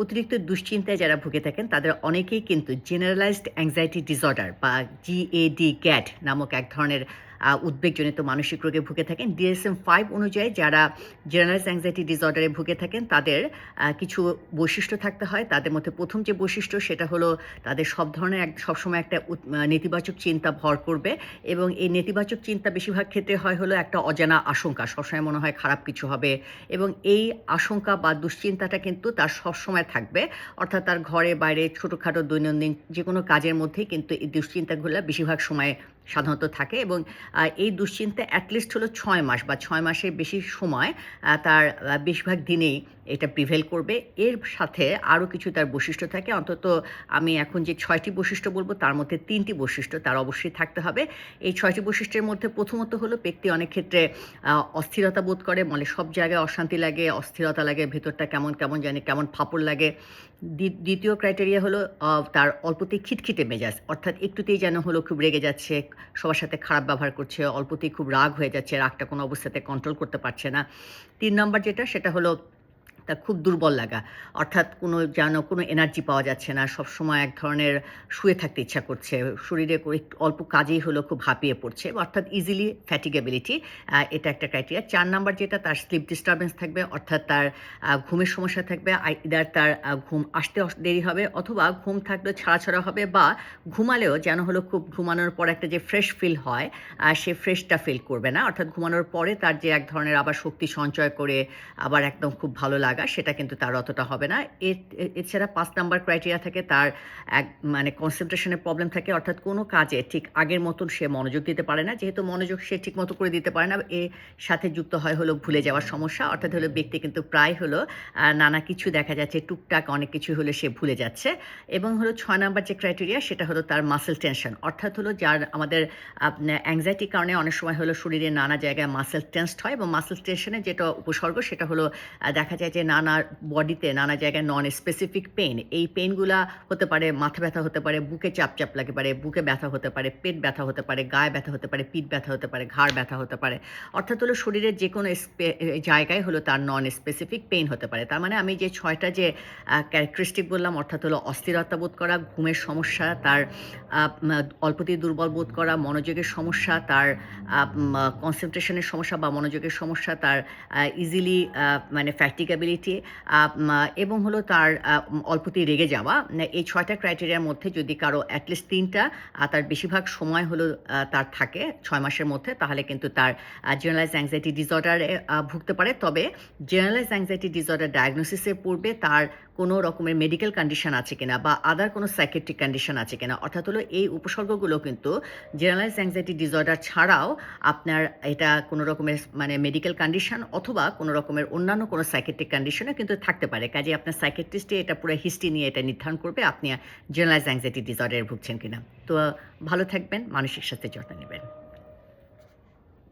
অতিরিক্ত দুশ্চিন্তায় যারা ভুগে থাকেন, তাদের অনেকেই কিন্তু জেনারেলাইজড অ্যাংজাইটি ডিসঅর্ডার বা জিএডি গ্যাট নামক এক ধরনের উদ্বেগজনিত মানসিক রোগে ভুগে থাকেন। ডিএসএম ফাইভ অনুযায়ী যারা জেনারেলাইজ অ্যাংজাইটি ডিসঅর্ডারে ভুগে থাকেন, তাদের কিছু বৈশিষ্ট্য থাকতে হয়। তাদের মধ্যে প্রথম যে বৈশিষ্ট্য, সেটা হলো তাদের সব ধরনের এক, সবসময় একটা নেতিবাচক চিন্তা ভর করবে এবং এই নেতিবাচক চিন্তা বেশিরভাগ ক্ষেত্রে হয় হলো একটা অজানা আশঙ্কা, সবসময় মনে হয় খারাপ কিছু হবে এবং এই আশঙ্কা বা দুশ্চিন্তাটা কিন্তু তার সবসময় থাকবে। অর্থাৎ তার ঘরে, বাইরে, ছোটোখাটো দৈনন্দিন যে কোনো কাজের মধ্যেই কিন্তু এই দুশ্চিন্তাগুলো বেশিরভাগ সময় সাধারণত থাকে এবং এই দুশ্চিন্তা অ্যাটলিস্ট হলো ছয় মাস বা ছয় মাসের বেশি সময় তার বেশিরভাগ দিনেই এটা প্রিভেল করবে। এর সাথে আরও কিছু তার বৈশিষ্ট্য থাকে। অন্তত আমি এখন যে ছয়টি বৈশিষ্ট্য বলব, তার মধ্যে তিনটি বৈশিষ্ট্য তার অবশ্যই থাকতে হবে। এই ছয়টি বৈশিষ্ট্যের মধ্যে প্রথমত হলো ব্যক্তি অনেক ক্ষেত্রে অস্থিরতা বোধ করে মানে সব জায়গায় অশান্তি লাগে, অস্থিরতা লাগে, ভেতরটা কেমন কেমন জানি, কেমন ফাপড় লাগে। দ্বি- দ্বিতীয় ক্রাইটেরিয়া হলো তার অল্পতেই খিটখিটে মেজাজ, অর্থাৎ একটুতেই যেন হলো খুব রেগে যাচ্ছে সবার সাথে খারাপ ব্যবহার করছে, অল্পতেই খুব রাগ হয়ে যাচ্ছে, রাগটা কোনো অবস্থাতে কন্ট্রোল করতে পারছে না। তিন নম্বর যেটা, সেটা হলো তার খুব দুর্বল লাগা। অর্থাৎ কোনো যেন কোনো এনার্জি পাওয়া যাচ্ছে না সব সময় এক ধরনের শুয়ে থাকতে ইচ্ছা করছে। শরীরে অল্প কাজেই হলো খুব হাঁপিয়ে পড়ছে। অর্থাৎ ইজিলি ফ্যাটিগেবিলিটি এটা একটা ক্রাইটেরিয়া চার নাম্বার যেটা, তার স্লিপ ডিস্টারবেন্স থাকবে, অর্থাৎ তার ঘুমের সমস্যা থাকবে ইদার তার ঘুম আসতে দেরি হবে অথবা ঘুম থাকলেও ছাড়া ছাড়া হবে বা ঘুমালেও যেন হলো খুব ঘুমানোর পর একটা যে ফ্রেশ ফিল হয় সে ফ্রেশটা ফিল করবে না। অর্থাৎ ঘুমানোর পরে তার যে এক ধরনের আবার শক্তি সঞ্চয় করে আবার একদম খুব ভালো লাগা সেটা কিন্তু তার অতটা হবে না। এ- এ- এছাড়া পাঁচ নাম্বার ক্রাইটেরিয়া থাকে, তার এক মানে কনসেন্ট্রেশনের প্রবলেম থাকে। অর্থাৎ কোনো কাজে ঠিক আগের মতন সে মনোযোগ দিতে পারে না। যেহেতু মনোযোগ সে ঠিক মতো করে দিতে পারে না এর সাথে যুক্ত হয় হলো ভুলে যাওয়ার সমস্যা। অর্থাৎ হলো ব্যক্তি কিন্তু প্রায় হলো নানা কিছু দেখা যাচ্ছে, টুকটাক অনেক কিছু হলে সে ভুলে যাচ্ছে। এবং হলো ছয় নাম্বার যে ক্রাইটেরিয়া সেটা হলো তার মাসেল টেনশন অর্থাৎ হলো যার আমাদের অ্যাংজাইটির কারণে অনেক সময় হলো শরীরে নানা জায়গায় মাসেল টেন্সড হয় এবং মাসেল টেনশনের যেটা উপসর্গ, সেটা হলো দেখা যায় যে নানা বডিতে, নানা জায়গায় নন স্পেসিফিক পেন এই পেইনগুলা হতে পারে, মাথা ব্যথা হতে পারে, বুকে চাপ চাপ লাগে পারে, বুকে ব্যথা হতে পারে, পেট ব্যথা হতে পারে, গায়ে ব্যথা হতে পারে, পিঠ ব্যথা হতে পারে, ঘাড় ব্যথা হতে পারে। অর্থাৎ হলো শরীরের যে কোনো জায়গায় হলো তার নন স্পেসিফিক পেন হতে পারে। তার মানে আমি যে ছয়টা যে ক্যারেক্টারিস্টিক বললাম, অর্থাৎ হলো অস্থিরতা বোধ করা, ঘুমের সমস্যা, তার অল্পতেই দুর্বল বোধ করা, মনোযোগের সমস্যা, তার কনসেন্ট্রেশনের সমস্যা বা মনোযোগের সমস্যা, তার ইজিলি মানে ফ্যাক্টিকেবিলিটি এবং হলো তার অল্পতেই রেগে যাওয়া। এই ছয়টা ক্রাইটেরিয়ার মধ্যে যদি কারও অ্যাটলিস্ট তিনটা তার বেশিরভাগ সময় হলো তার থাকে ছয় মাসের মধ্যে, তাহলে কিন্তু তার জেনারেলাইজ অ্যাংজাইটি ডিসঅর্ডারে ভুগতে পারে। তবে জেনারেলাইজ অ্যাংজাইটি ডিসঅর্ডার ডায়াগনোসিসের পূর্বে তার কোনো রকমের মেডিকেল কন্ডিশন আছে কিনা বা আদার কোনো সাইকেট্রিক কন্ডিশন আছে কিনা। অর্থাৎ হলো এই উপসর্গগুলো কিন্তু জেনারেলাইজ অ্যাংজাইটি ডিসঅর্ডার ছাড়াও আপনার এটা কোনো রকমের মানে মেডিকেল কন্ডিশন অথবা কোনো রকমের অন্যান্য কোনো সাইকেট্রিক কন্ডিশনে কিন্তু থাকতে পারে। কাজে আপনার সাইকেট্রিস্টে এটা পুরো হিস্ট্রি নিয়ে এটা নির্ধারণ করবে, আপনি জেনারেলাইজ অ্যাংজাইটি ডিসঅর্ডারে ভুগছেন কিনা। তো ভালো থাকবেন, মানসিক স্বাস্থ্যের যত্ন নেবেন।